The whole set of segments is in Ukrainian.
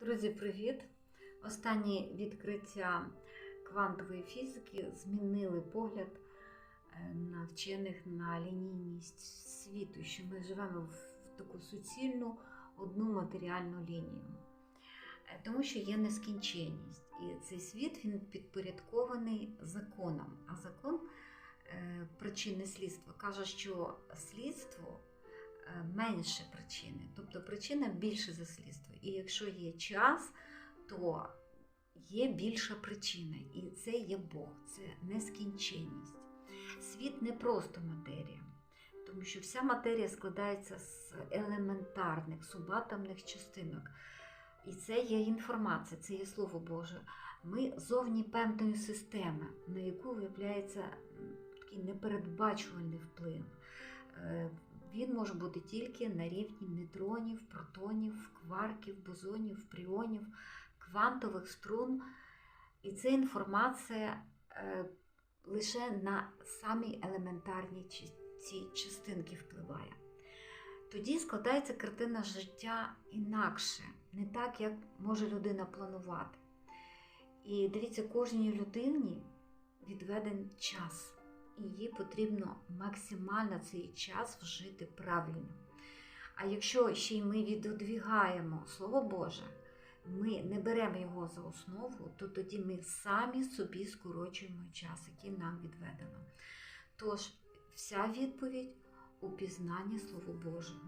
Друзі, привіт! Останні відкриття квантової фізики змінили погляд е, на вчених на лінійність світу, що ми живемо в таку суцільну одну матеріальну лінію. Е, Тому що є нескінченність. І цей світ він підпорядкований законам. А закон е, причини слідства каже, що слідство менше причини, тобто причина більше за слідство. І якщо є час, то є більша причина, і це є Бог, це нескінченність. Світ не просто матерія, тому що вся матерія складається з елементарних субатомних частинок. І це є інформація, це є Слово Боже. Ми зовні певної системи, на яку виявляється такий непередбачувальний вплив. Може бути тільки на рівні нейтронів, протонів, кварків, бозонів, пріонів, квантових струн. І ця інформація е, лише на самі елементарні ці частинки впливає. Тоді складається картина життя інакше, не так, як може людина планувати. І дивіться, кожній людині відведен час, їй потрібно максимально цей час вжити правильно. А якщо ще й ми відодвігаємо Слово Боже, ми не беремо його за основу, то тоді ми самі собі скорочуємо час, який нам відведено. Тож, вся відповідь у пізнанні Слова Божого.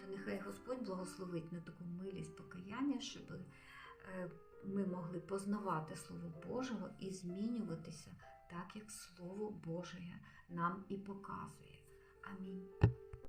То нехай Господь благословить на таку милість покаяння, щоб е, ми могли познавати Слово Божого і змінюватися так, як Слово Боже нам і показує. Амінь.